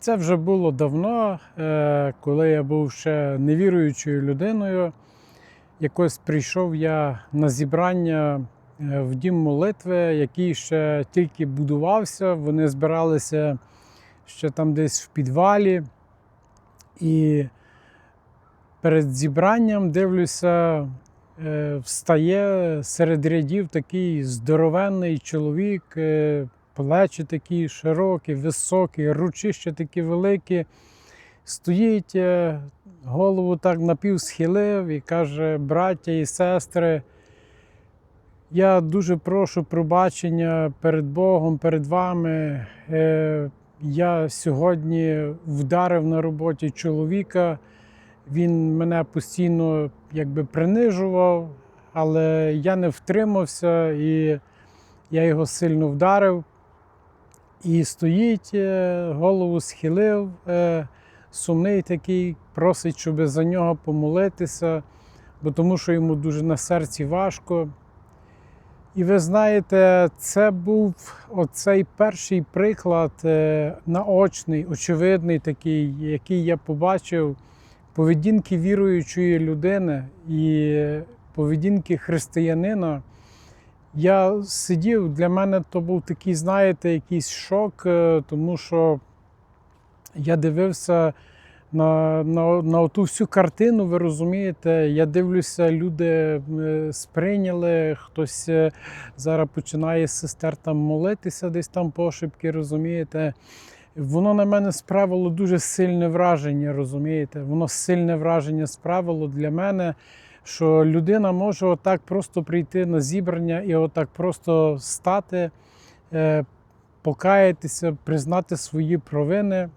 Це вже було давно, е, коли я був ще невіруючою людиною. Якось прийшов я на зібрання е, в дім молитви, який ще тільки будувався. Вони збиралися ще там десь в підвалі. І перед зібранням дивлюся, е, встає серед рядів такий здоровенний чоловік, плечі такі широкі, високі, ручища такі великі. Стоїть, е, голову так напів схилив і каже: браття і сестри, я дуже прошу пробачення перед Богом, перед вами. Е, Я сьогодні вдарив на роботі чоловіка. Він мене постійно якби принижував, але я не втримався і я його сильно вдарив. І стоїть, е, голову схилив, е, сумний такий, просить, щоб за нього помолитися, бо тому що йому дуже на серці важко. І ви знаєте, це був оцей перший приклад е, наочний, очевидний такий, який я побачив поведінки віруючої людини і поведінки християнина. Я сидів, для мене то був такий, знаєте, якийсь шок, е, тому що я дивився на, на, на ту всю картину, ви розумієте, я дивлюся, люди е, сприйняли, хтось е, зараз починає з сестер там молитися, десь там пошепки, розумієте. Воно на мене справило дуже сильне враження, розумієте? Воно сильне враження справило для мене, що людина може отак просто прийти на зібрання і отак просто стати, е, покаятися, признати свої провини.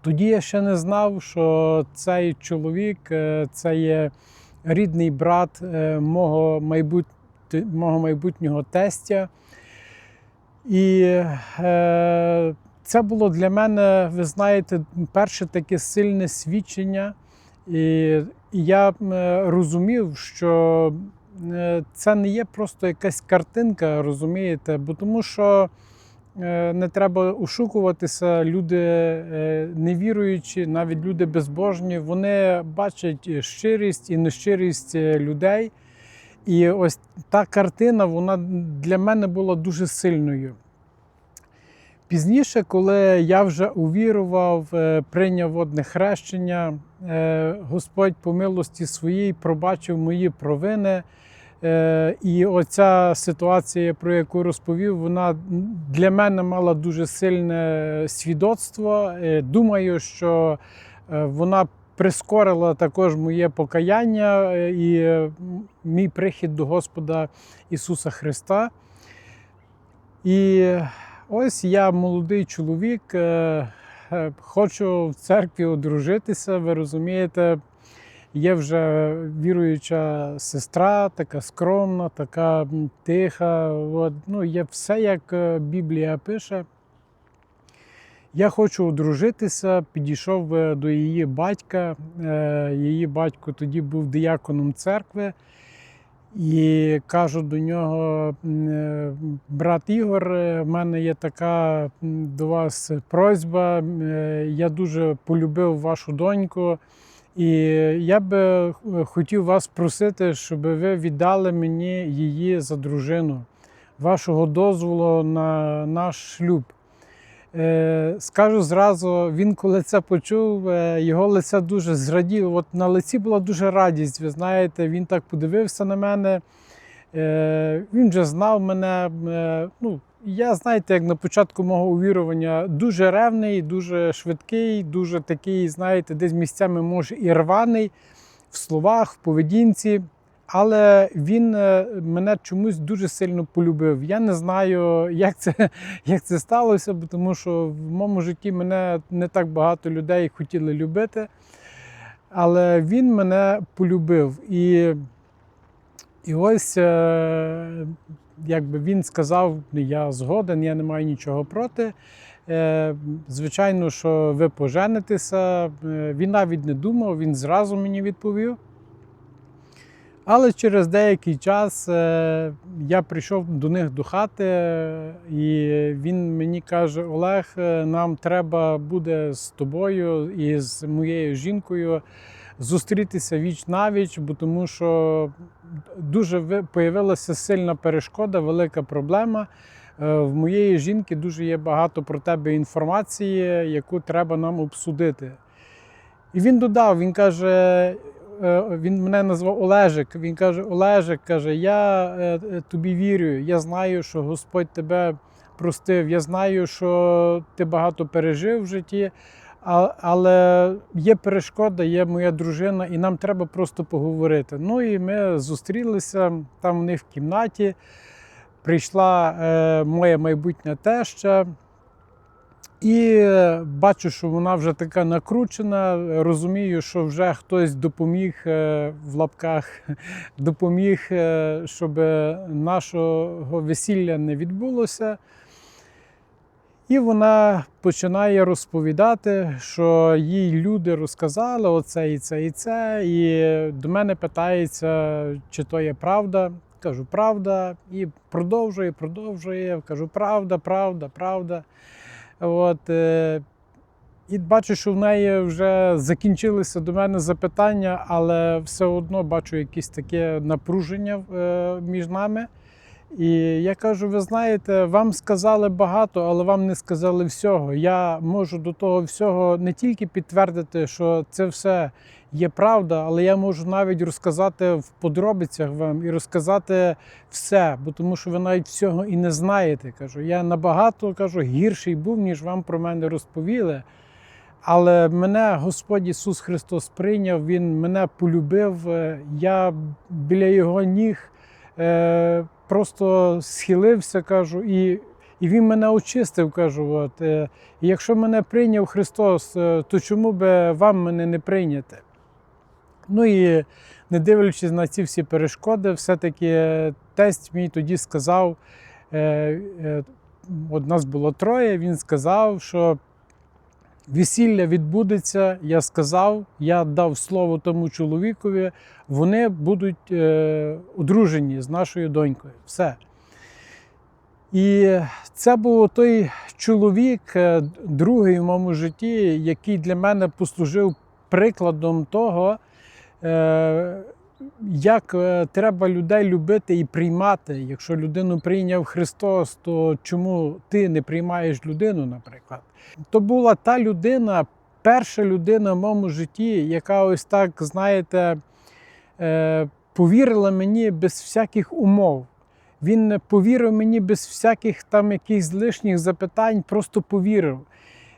Тоді я ще не знав, що цей чоловік е, це є рідний брат е, мого, майбут... мого майбутнього тестя. І е, це було для мене, ви знаєте, перше таке сильне свідчення. І, я е, розумів, що е, це не є просто якась картинка, розумієте, бо тому що е, не треба ушукуватися. Люди невіруючі, навіть люди безбожні, вони бачать щирість і нещирість людей. І ось та картина вона для мене була дуже сильною. Пізніше, коли я вже увірував, е, прийняв водне хрещення, е, Господь по милості своїй пробачив мої провини. Е, І оця ситуація, про яку розповів, вона для мене мала дуже сильне свідоцтво. Думаю, що вона прискорила також моє покаяння і мій прихід до Господа Ісуса Христа. І ось я молодий чоловік, е, е, хочу в церкві одружитися. Ви розумієте, є вже віруюча сестра, така скромна, така тиха. От, ну, є все, як е, Біблія пише. Я хочу одружитися, підійшов до її батька. Її батько тоді був дияконом церкви. І кажу до нього, е, брат Ігор, е, в мене є така до вас просьба. е, Я дуже полюбив вашу доньку, і я би хотів вас просити, щоб ви віддали мені її за дружину, вашого дозволу на наш шлюб. Е, Скажу зразу, він коли це почув, е, його лице дуже зраділо. От на лиці була дуже радість. Ви знаєте, він так подивився на мене. Е, Він вже знав мене. Ну, я, знаєте, як на початку мого увірування, дуже ревний, дуже швидкий, дуже такий, знаєте, десь місцями може і рваний в словах, в поведінці. Але він е, мене чомусь дуже сильно полюбив. Я не знаю, як це, як це сталося, тому що в моєму житті мене не так багато людей хотіли любити. Але він мене полюбив. І, і ось е, якби він сказав, я згоден, я не маю нічого проти. Е, Звичайно, що ви поженитеся. Він навіть не думав, він зразу мені відповів. Але через деякий час е, я прийшов до них до хати, і він мені каже: Олег, е, нам треба буде з тобою і з моєю жінкою зустрітися віч навіч, бо тому що дуже ви- появилася сильна перешкода, велика проблема. Е, В моєї жінки дуже є багато про тебе інформації, яку треба нам обсудити. І він додав: він каже: він мене назвав Олежик. Він каже: Олежик, каже, я е, е, тобі вірю. Я знаю, що Господь тебе простив. Я знаю, що ти багато пережив в житті. Але є перешкода, є моя дружина, і нам треба просто поговорити. Ну і ми зустрілися там в них в кімнаті. Прийшла е, моя майбутня теща, і бачу, що вона вже така накручена. Розумію, що вже хтось допоміг е, в лапках, допоміг, е, щоб нашого весілля не відбулося. І вона починає розповідати, що їй люди розказали оце і це, і це. І до мене питається, чи то є правда. Кажу, правда. І продовжує, продовжує. Кажу, правда, правда, правда. От, е, і бачу, що в неї вже закінчилися до мене запитання, але все одно бачу якесь таке напруження е, між нами. І я кажу: ви знаєте, вам сказали багато, але вам не сказали всього. Я можу до того всього не тільки підтвердити, що це все є правда, але я можу навіть розказати в подробицях вам і розказати все, бо тому що ви навіть всього і не знаєте. Кажу, я набагато кажу гірший був, ніж вам про мене розповіли. Але мене Господь Ісус Христос прийняв, Він мене полюбив. е, Я біля Його ніг е, просто схилився, кажу, і, і Він мене очистив. кажу. От, е, якщо мене прийняв Христос, е, то чому би вам мене не прийняти? Ну і не дивлячись на ці всі перешкоди, все-таки тесть мій тоді сказав, е, е, от нас було троє, він сказав, що весілля відбудеться. Я сказав, я дав слово тому чоловікові, вони будуть е, одружені з нашою донькою. Все. І це був той чоловік, другий в моєму житті, який для мене послужив прикладом того, як е, треба людей любити і приймати. Якщо людину прийняв Христос, то чому ти не приймаєш людину, наприклад? То була та людина, перша людина в моєму житті, яка ось так, знаєте, е, повірила мені без всяких умов. Він повірив мені без всяких там якихось лишніх запитань, просто повірив.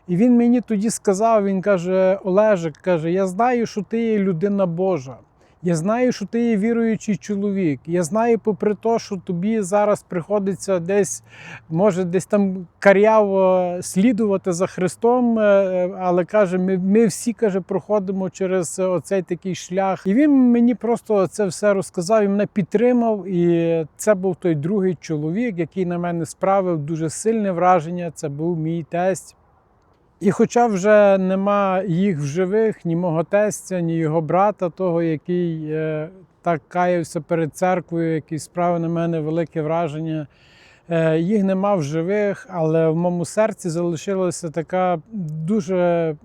І він мені тоді сказав: він каже: Олежик, каже, я знаю, що ти є людина Божа. Я знаю, що ти є віруючий чоловік. Я знаю, попри те, що тобі зараз приходиться десь, може, десь там каряво слідувати за Христом, е, але каже, ми, ми всі каже, проходимо через оцей такий шлях. І він мені просто це все розказав і мене підтримав. І це був той другий чоловік, який на мене справив дуже сильне враження. Це був мій тесть. І хоча вже нема їх в живих, ні мого тестя, ні його брата, того, який е, так каявся перед церквою, який справив на мене велике враження. Е, їх нема в живих, але в моєму серці залишилася така дуже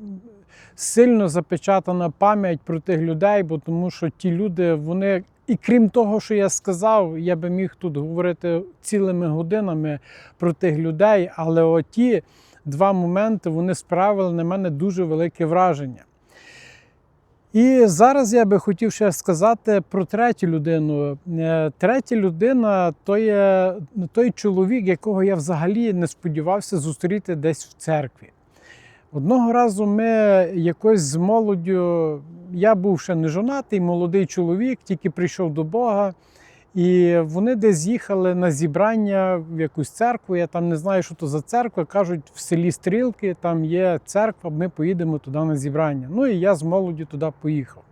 сильно запечатана пам'ять про тих людей, бо тому що ті люди, вони, і крім того, що я сказав, я би міг тут говорити цілими годинами про тих людей, але оті два моменти вони справили на мене дуже велике враження. І зараз я би хотів ще сказати про третю людину. Е, Третя людина то є той чоловік, якого я взагалі не сподівався зустріти десь в церкві. Одного разу ми якось з молоддю, я був ще не жонатий, молодий чоловік, тільки прийшов до Бога. І вони десь їхали на зібрання в якусь церкву. Я там не знаю, що то за церква. Кажуть, в селі Стрілки там є церква, ми поїдемо туди на зібрання. Ну і я з молоді туди поїхав.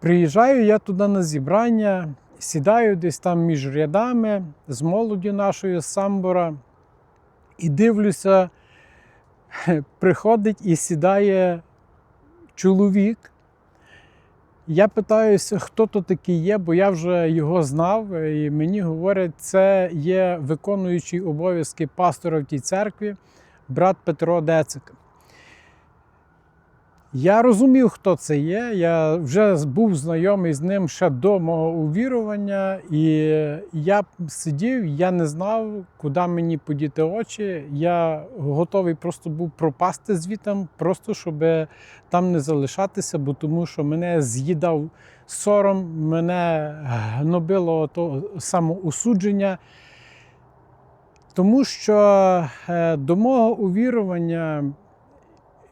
Приїжджаю я туди на зібрання, сідаю десь там між рядами з молоді нашої з самбора і дивлюся, приходить і сідає чоловік. Я питаюся, хто то такий є, бо я вже його знав, і мені говорять, це є виконуючий обов'язки пастора в тій церкві, брат Петро Децик. Я розумів, хто це є. Я вже був знайомий з ним ще до мого увірування, і я сидів, я не знав, куди мені подіти очі. Я готовий просто був пропасти звітом, просто щоб там не залишатися, бо тому що мене з'їдав сором, мене гнобило то самоусудження. Тому що е, до мого увірування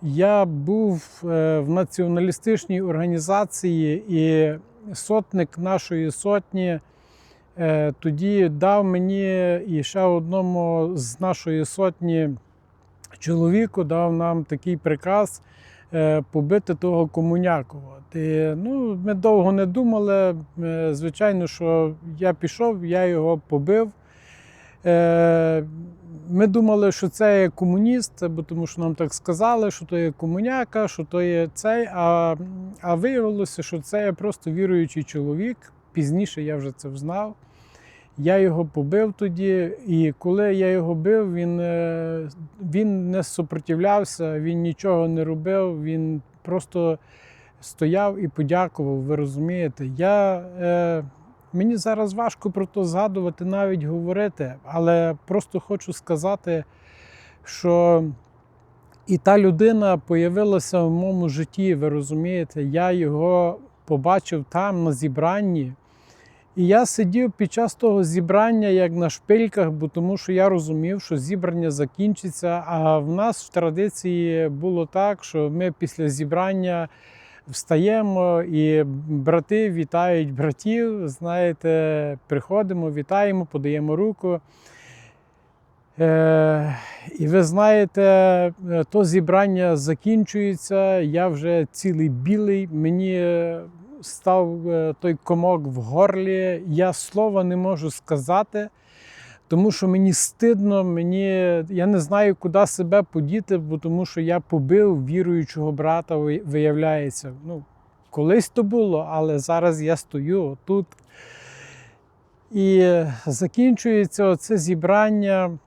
я був е, в націоналістичній організації, і сотник нашої сотні е, тоді дав мені і ще одному з нашої сотні чоловіку дав нам такий приказ е, побити того. І, ну, ми довго не думали. Звичайно, що я пішов, я його побив. Ми думали, що це є комуніст, бо тому що нам так сказали, що то є комуняка, що то є цей. А, а виявилося, що це є просто віруючий чоловік. Пізніше я вже це взнав. Я його побив тоді, і коли я його бив, він, е, він не супротивлявся, він нічого не робив, він просто стояв і подякував. Ви розумієте? Я, е, мені зараз важко про то згадувати, навіть говорити, але просто хочу сказати, що і та людина появилася в моєму житті, ви розумієте, я його побачив там на зібранні. І я сидів під час того зібрання як на шпильках, бо тому що я розумів, що зібрання закінчиться. А в нас в традиції було так, що ми після зібрання встаємо і брати вітають братів. Знаєте, приходимо, вітаємо, подаємо руку. Е, і ви знаєте, то зібрання закінчується. Я вже цілий білий. Мені став е, той комок в горлі. Я слова не можу сказати, тому що мені стидно, мені, я не знаю, куди себе подіти, бо тому що я побив віруючого брата, виявляється. Ну, колись то було, але зараз я стою тут. І закінчується це зібрання.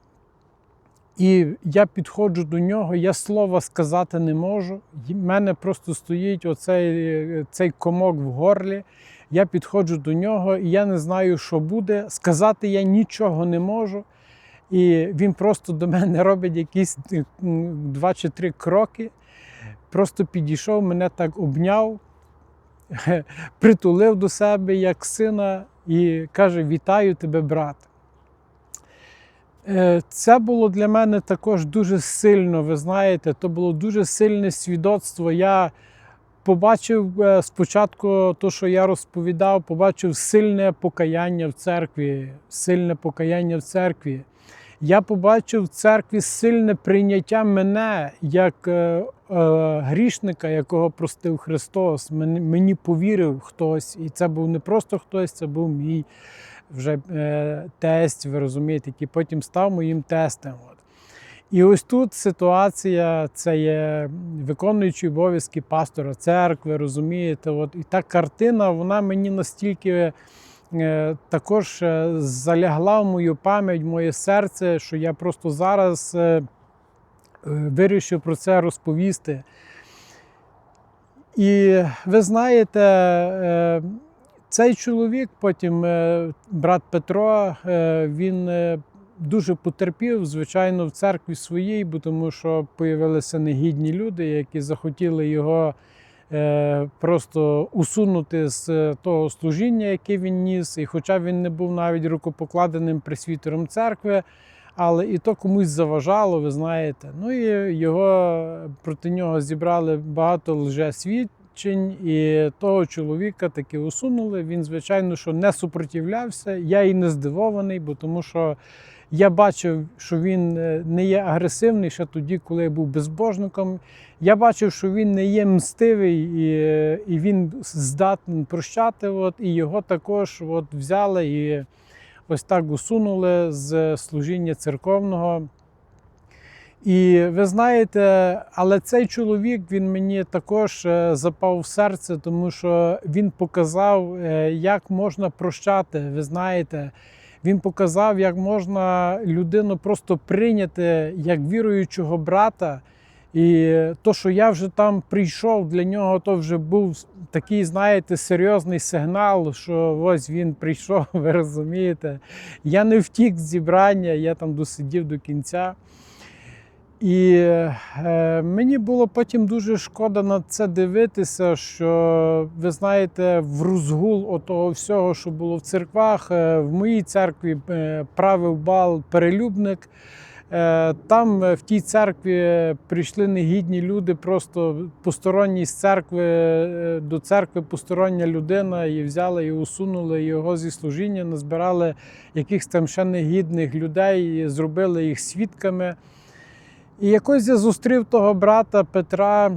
І я підходжу до нього, я слова сказати не можу. В мене просто стоїть оцей цей комок в горлі. Я підходжу до нього, і я не знаю, що буде. Сказати я нічого не можу. І він просто до мене робить якісь два чи три кроки. Просто підійшов, мене так обняв, притулив до себе як сина і каже: Вітаю тебе, брат. Е, Це було для мене також дуже сильно. Ви знаєте, то було дуже сильне свідоцтво. Я побачив е, спочатку, то, що я розповідав, побачив сильне покаяння в церкві, сильне покаяння в церкві. Я побачив в церкві сильне прийняття мене як е, е, грішника, якого простив Христос. Мені, мені повірив хтось, і це був не просто хтось, це був мій вже е, тесть, ви розумієте, який потім став моїм тестем. І ось тут ситуація, це є виконуючий обов'язки пастора церкви, розумієте. От. І та картина, вона мені настільки е, також е, залягла в мою пам'ять, в моє серце, що я просто зараз е, вирішив про це розповісти. І ви знаєте, цей чоловік, потім брат Петро, він дуже потерпів, звичайно, в церкві своїй, бо тому що появилися негідні люди, які захотіли його е, просто усунути з того служіння, яке він ніс. І хоча він не був навіть рукопокладеним пресвітером церкви, але і то комусь заважало, ви знаєте. Ну і його проти нього зібрали багато лжесвідчень, і того чоловіка таки усунули. Він, звичайно, що не супротивлявся. Я і не здивований, бо тому що я бачив, що він е, не є агресивний ще тоді, коли я був безбожником. Я бачив, що він не є мстивий і, е, і він здатний прощати. От, і його також от, взяли і ось так усунули з служіння церковного. І ви знаєте, але цей чоловік він мені також е, запав в серце, тому що він показав, як можна прощати. Ви знаєте, він показав, як можна людину просто прийняти як віруючого брата. І то, що я вже там прийшов, для нього то вже був такий, знаєте, серйозний сигнал, що ось він прийшов, ви розумієте. Я не втік з зібрання, я там досидів до кінця. І е, мені було потім дуже шкода на це дивитися, що ви знаєте, в розгул отого всього, що було в церквах, е, в моїй церкві е, правив бал перелюбник. Е, Там е, в тій церкві прийшли негідні люди, просто посторонні з церкви е, до церкви постороння людина, і взяли і усунули його зі служіння, назбирали якихось там ще негідних людей, і зробили їх свідками. І якось я зустрів того брата Петра.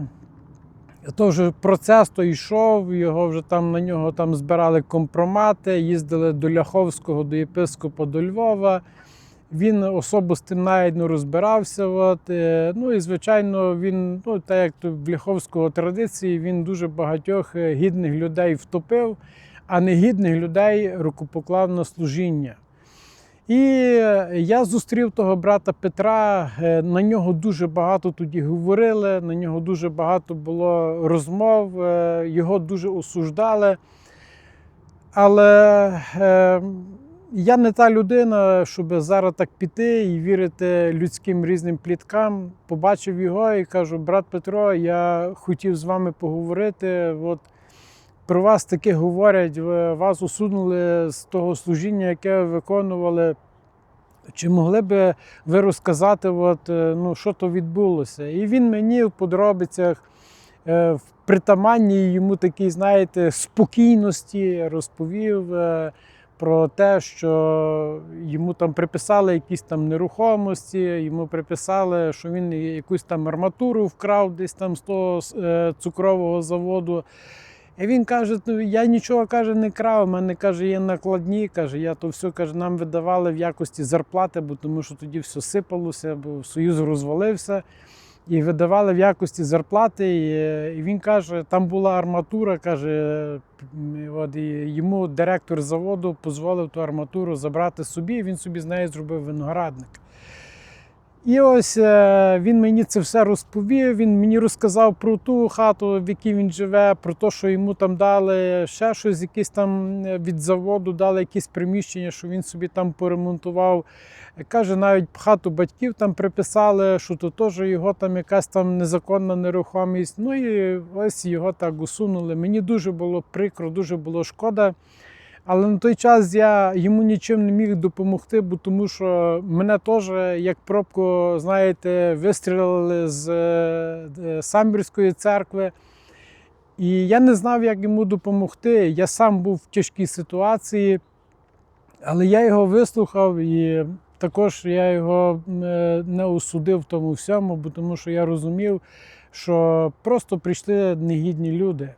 То вже процес то йшов, його вже там на нього там збирали компромати, їздили до Ляховського, до єпископа до Львова. Він особо з тим навіть не розбирався. От. е, Ну і звичайно, він, ну так як то в Ляховського традиції, він дуже багатьох е, гідних людей втопив, а негідних людей рукопоклав на служіння. І я зустрів того брата Петра. е, На нього дуже багато тоді говорили, на нього дуже багато було розмов, е, його дуже осуждали. Але е, я не та людина, щоб зараз так піти і вірити людським різним пліткам. Побачив його і кажу: брат Петро, я хотів з вами поговорити. От про вас таке говорять, вас усунули з того служіння, яке ви виконували. Чи могли би ви розказати, от, е, ну, що то відбулося? І він мені в подробицях, е, в притаманній йому такій, знаєте, спокійності розповів е, про те, що йому там приписали якісь там нерухомості, йому приписали, що він якусь там арматуру вкрав десь там з того цукрового заводу. І він каже: ну я нічого каже, не крав. У мене каже, є накладні. Каже, я то все каже, нам видавали в якості зарплати, бо тому що тоді все сипалося, бо Союз розвалився. І видавали в якості зарплати. І, він каже, там була арматура. каже, от, і йому директор заводу дозволив ту арматуру забрати собі. і Він собі з нею зробив виноградник. І ось е, він мені це все розповів. Він мені розказав про ту хату, в якій він живе, про те, що йому там дали ще щось, якісь там е, від заводу дали якісь приміщення, що він собі там поремонтував. Каже, навіть хату батьків там приписали, що то теж його там якась там незаконна нерухомість. Ну і ось його так усунули. Мені дуже було прикро, дуже було шкода. Але на той час я йому нічим не міг допомогти, бо тому що мене теж, як пробку, знаєте, вистрілили з е, Самбірської церкви. І я не знав, як йому допомогти. Я сам був в тяжкій ситуації, але я його вислухав і також я його е, не осудив в тому всьому, бо тому що я розумів, що просто прийшли негідні люди.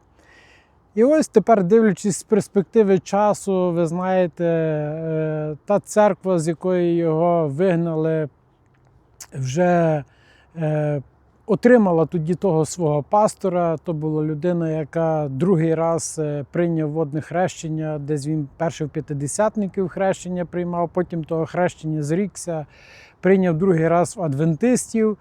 І ось тепер, дивлячись з перспективи часу, ви знаєте, е, та церква, з якої його вигнали, вже е, отримала тоді того свого пастора. То була людина, яка другий раз е, прийняв водне хрещення, десь він перший в п'ятидесятників хрещення приймав, потім того хрещення зрікся, прийняв другий раз в адвентистів.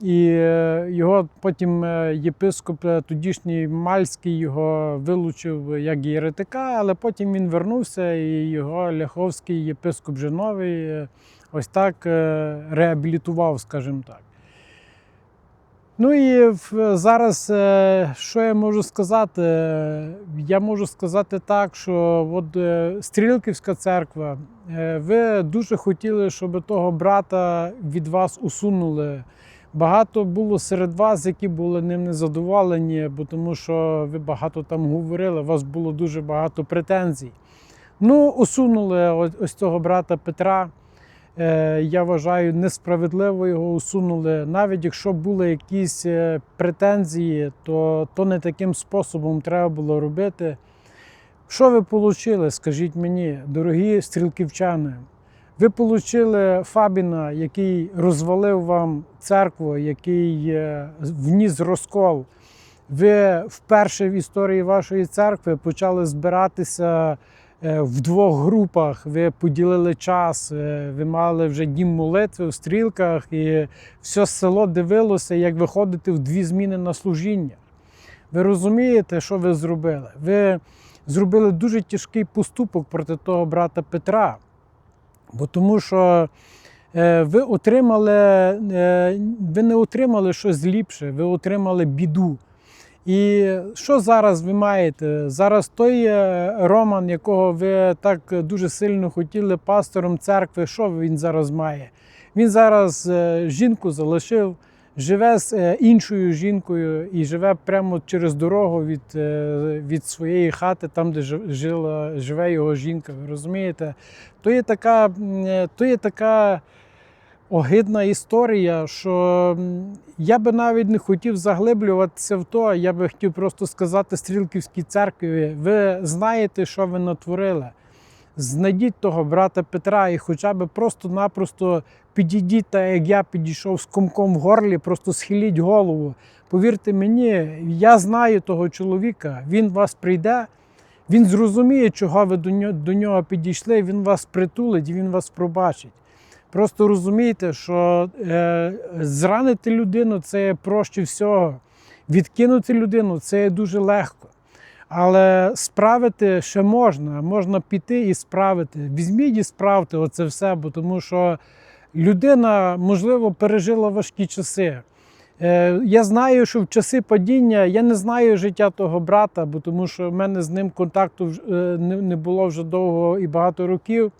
І е, його потім е, єпископ е, тодішній Мальський його вилучив як єретика, але потім він вернувся, і його Ляховський єпископ вже новий е, ось так реабілітував, скажімо так. Ну і зараз, що я можу сказати? Я можу сказати так, що от Стрілківська церква, ви дуже хотіли, щоб того брата від вас усунули. Багато було серед вас, які були ним незадоволені, бо тому що ви багато там говорили, у вас було дуже багато претензій. Ну, усунули ось, цього брата Петра. Е, я вважаю, несправедливо його усунули. Навіть якщо були якісь е, претензії, то, то не таким способом треба було робити. Що ви отримали, скажіть мені, дорогі стрілківчани? Ви отримали Фабіна, який розвалив вам церкву, який е, вніс розкол. Ви вперше в історії вашої церкви почали збиратися е, в двох групах. Ви поділили час, е, ви мали вже дім молитви в стрілках, і все село дивилося, як ви ходите в дві зміни на служіння. Ви розумієте, що ви зробили? Ви зробили дуже тяжкий поступок проти того брата Петра. Бо тому що е, ви отримали, е, ви не отримали щось ліпше, ви отримали біду. І що зараз ви маєте? Зараз той е, Роман, якого ви так дуже сильно хотіли пастором церкви, що він зараз має? Він зараз жінку залишив, живе з е, іншою жінкою і живе прямо через дорогу від, е, від своєї хати, там, де жила, живе його жінка. Ви розумієте? То є така, е, то є така огидна історія, що я би навіть не хотів заглиблюватися в то. Я би хотів просто сказати Стрілківській церкві, ви знаєте, що ви натворили. Знайдіть того брата Петра і хоча б просто-напросто підійдіть, так як я підійшов з комком в горлі, просто схиліть голову. Повірте мені, я знаю того чоловіка, він вас прийде, він зрозуміє, чого ви до нього, підійшли, він вас притулить він вас пробачить. Просто розумійте, що е, зранити людину це проще всього. Відкинути людину це дуже легко. Але справити ще можна, можна піти і справити. Візьміть і справте оце все, бо тому що людина, можливо, пережила важкі часи. Е, Я знаю, що в часи падіння я не знаю життя того брата, бо тому що в мене з ним контакту е, не було вже довго і багато років.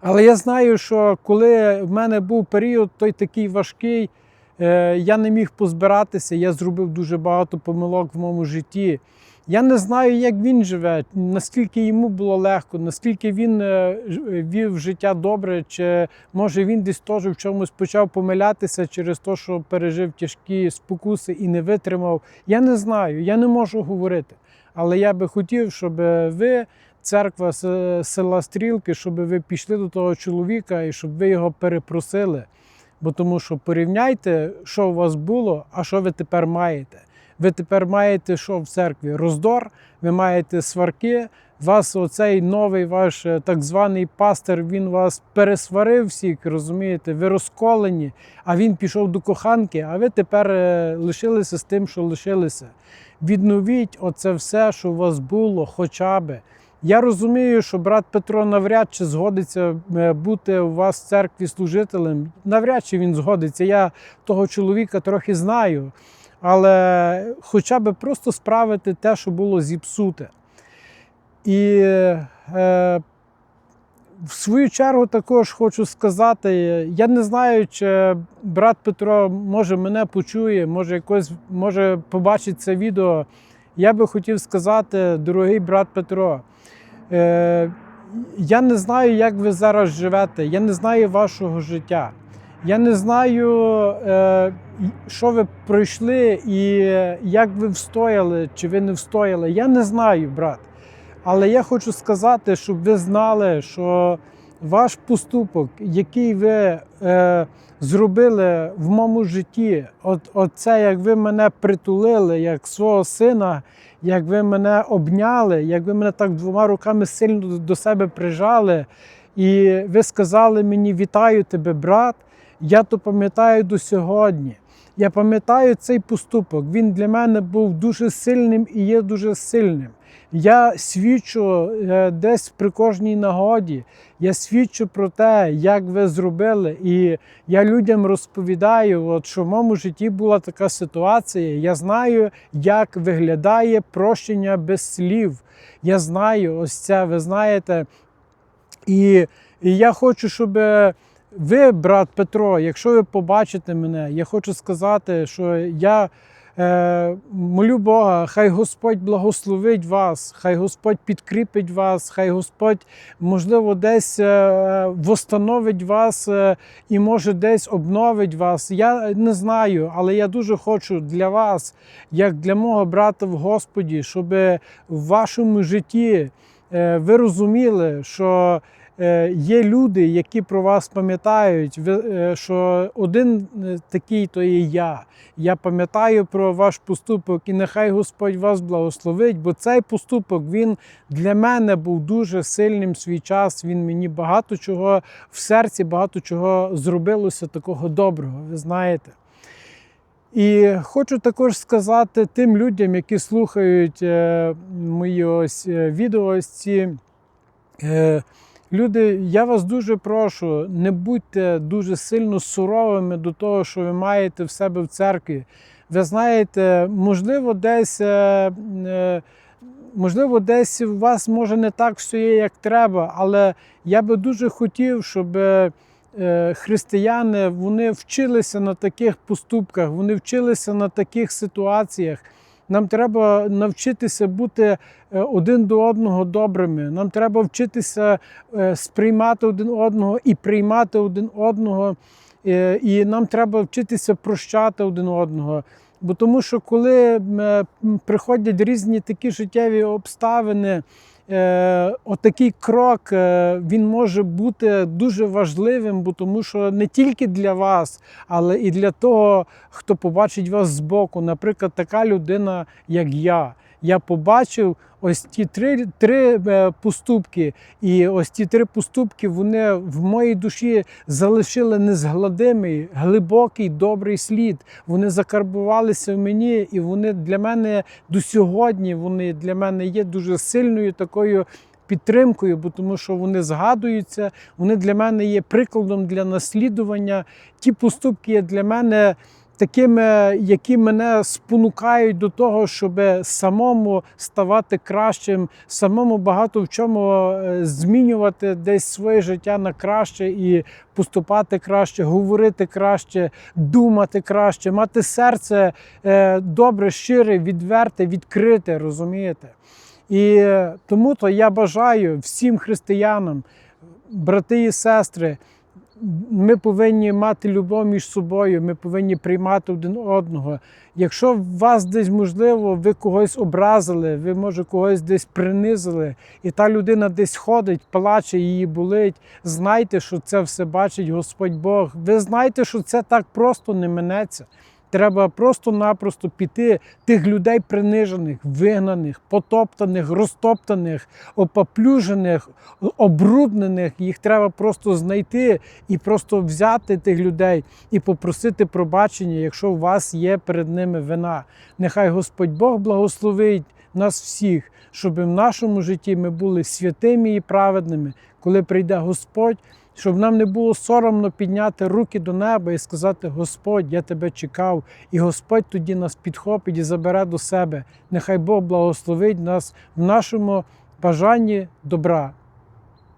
Але я знаю, що коли в мене був період той такий важкий, я не міг позбиратися, я зробив дуже багато помилок в моєму житті. Я не знаю, як він живе, наскільки йому було легко, наскільки він е, вів життя добре, чи може він десь теж в чомусь почав помилятися через те, що пережив тяжкі спокуси і не витримав. Я не знаю, я не можу говорити. Але я би хотів, щоб ви, церква села Стрілки, щоб ви пішли до того чоловіка і щоб ви його перепросили. Бо тому що порівняйте, що у вас було, а що ви тепер маєте. Ви тепер маєте що в церкві? Роздор, ви маєте сварки. Вас оцей новий ваш е, так званий пастир, він вас пересварив всіх, розумієте, ви розколені, а він пішов до коханки, а ви тепер е, лишилися з тим, що лишилися. Відновіть оце все, що у вас було, хоча би. Я розумію, що брат Петро навряд чи згодиться е, бути у вас в церкві служителем. Навряд чи він згодиться. Я того чоловіка трохи знаю, але хоча б просто справити те, що було зіпсуте. І е, в свою чергу також хочу сказати: я не знаю, чи брат Петро може мене почує, може якось може побачить це відео. Я би хотів сказати, дорогий брат Петро, я не знаю, як ви зараз живете, я не знаю вашого життя. Я не знаю, е, що ви пройшли і як ви встояли, чи ви не встояли. Я не знаю, брат. Але я хочу сказати, щоб ви знали, що ваш поступок, який ви е, зробили в моєму житті, от, це, як ви мене притулили, як свого сина, як ви мене обняли, як ви мене так двома руками сильно до себе прижали, і ви сказали мені: вітаю тебе, брат. Я то пам'ятаю до сьогодні. Я пам'ятаю цей поступок. Він для мене був дуже сильним і є дуже сильним. Я свідчу е, десь при кожній нагоді. Я свідчу про те, як ви зробили. І я людям розповідаю, от, що в моєму житті була така ситуація. Я знаю, як виглядає прощення без слів. Я знаю, ось це, ви знаєте. І, і я хочу, щоб ви, брат Петро, якщо ви побачите мене, я хочу сказати, що я молю Бога, хай Господь благословить вас, хай Господь підкріпить вас, хай Господь, можливо, десь е, восстановить вас е, і може десь обновить вас. Я не знаю, але я дуже хочу для вас, як для мого брата в Господі, щоб в вашому житті е, ви розуміли, що е, є люди, які про вас пам'ятають, е, що один е, такий то є я. Я пам'ятаю про ваш поступок, і нехай Господь вас благословить, бо цей поступок він для мене був дуже сильним свій час. Він мені багато чого в серці, багато чого зробилося такого доброго. Ви знаєте. І хочу також сказати тим людям, які слухають е, мої ось е, відео, ось ці. Люди, я вас дуже прошу, не будьте дуже сильно суровими до того, що ви маєте в себе в церкві. Ви знаєте, можливо, десь, е, е, можливо, десь у вас може не так все є, як треба, але я би дуже хотів, щоб е, християни вони вчилися на таких поступках, вони вчилися на таких ситуаціях. Нам треба навчитися бути е, один до одного добрими. Нам треба вчитися е, сприймати один одного і приймати один одного. Е, І нам треба вчитися прощати один одного. Бо тому що коли приходять різні такі життєві обставини, отакий крок е, він може бути дуже важливим, бо тому що не тільки для вас, але і для того, хто побачить вас збоку. Наприклад, така людина, як я. Я побачив ось ті три, три е, поступки, і ось ті три поступки вони в моїй душі залишили незгладимий, глибокий, добрий слід. Вони закарбувалися в мені, і вони для мене до сьогодні вони для мене є дуже сильною такою. Підтримкою, бо тому що вони згадуються, вони для мене є прикладом для наслідування. Ті поступки є для мене такими, які мене спонукають до того, щоб самому ставати кращим, самому багато в чому е, змінювати десь своє життя на краще і поступати краще, говорити краще, думати краще, мати серце е, добре, щире, відверте, відкрите, розумієте? І тому то я бажаю всім християнам, брати і сестри, ми повинні мати любов між собою, ми повинні приймати один одного. Якщо вас десь можливо, ви когось образили, ви може когось десь принизили, і та людина десь ходить, плаче, її болить. Знайте, що це все бачить Господь Бог. Ви знаєте, що це так просто не минеться. Треба просто-напросто піти тих людей принижених, вигнаних, потоптаних, розтоптаних, опоплюжених, обруднених. Їх треба просто знайти і просто взяти тих людей і попросити пробачення, якщо у вас є перед ними вина. Нехай Господь Бог благословить нас всіх, щоб в нашому житті ми були святими і праведними, коли прийде Господь щоб нам не було соромно підняти руки до неба і сказати: Господь, я тебе чекав, і Господь тоді нас підхопить і забере до себе. Нехай Бог благословить нас в нашому бажанні добра.